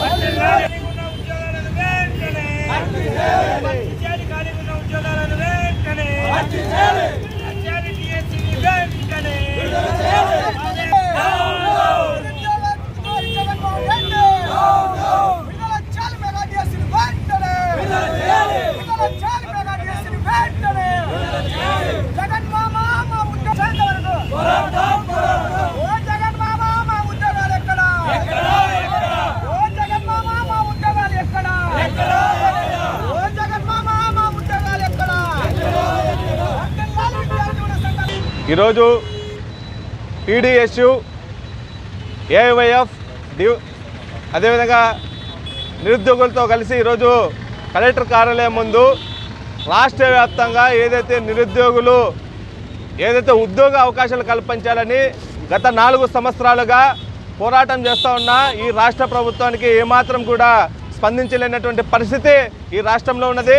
వర్తిల్లాలి ఈరోజు టీడీఎస్యు AIYF D అదేవిధంగా నిరుద్యోగులతో కలిసి ఈరోజు కలెక్టర్ కార్యాలయం ముందు రాష్ట్ర వ్యాప్తంగా ఏదైతే నిరుద్యోగులు ఏదైతే ఉద్యోగ అవకాశాలు కల్పించాలని గత నాలుగు సంవత్సరాలుగా పోరాటం చేస్తూ ఉన్న ఈ రాష్ట్ర ప్రభుత్వానికి ఏమాత్రం కూడా స్పందించలేనటువంటి పరిస్థితి ఈ రాష్ట్రంలో ఉన్నది.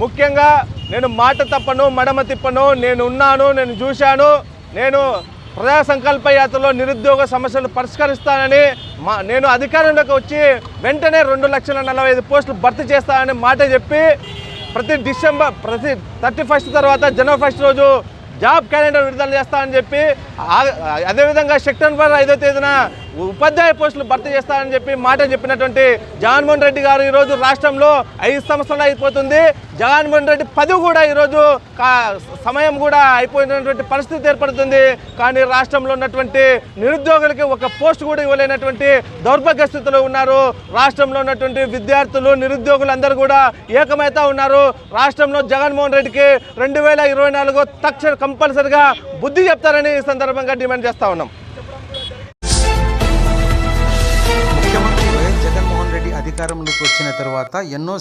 ముఖ్యంగా నేను మాట తప్పను మడమ తిప్పను నేను ఉన్నాను నేను చూశాను నేను ప్రజా సంకల్ప యాత్రలో నిరుద్యోగ సమస్యలు పరిష్కరిస్తానని మా నేను అధికారంలోకి వచ్చి వెంటనే రెండు లక్షల నలభై ఐదు పోస్టులు భర్తీ చేస్తానని మాట చెప్పి ప్రతి డిసెంబర్ ప్రతి థర్టీ ఫస్ట్ తర్వాత జనవరి ఫస్ట్ రోజు జాబ్ క్యాలెండర్ విడుదల చేస్తానని చెప్పి అదేవిధంగా సెప్టెంబర్ ఐదో తేదీన ఉపాధ్యాయ పోస్టులు భర్తీ చేస్తానని చెప్పి మాట చెప్పినటువంటి జగన్మోహన్ రెడ్డి గారు ఈరోజు రాష్ట్రంలో ఐదు సంవత్సరాలు అయిపోతుంది. జగన్మోహన్ రెడ్డి పదవి కూడా ఈరోజు సమయం కూడా అయిపోయినటువంటి పరిస్థితి ఏర్పడుతుంది. కానీ రాష్ట్రంలో ఉన్నటువంటి నిరుద్యోగులకి ఒక పోస్ట్ కూడా ఇవ్వలేనటువంటి దౌర్భాగ్య స్థితిలో ఉన్నారు. రాష్ట్రంలో ఉన్నటువంటి విద్యార్థులు నిరుద్యోగులు అందరూ కూడా ఏకమైతా ఉన్నారు. రాష్ట్రంలో జగన్మోహన్ రెడ్డికి రెండు వేల ఇరవై నాలుగు తక్షణ కంపల్సరిగా బుద్ధి చెప్తారని ఈ సందర్భంగా డిమాండ్ చేస్తా ఉన్నాం. అధికారంలోకి వచ్చిన తర్వాత ఎన్నో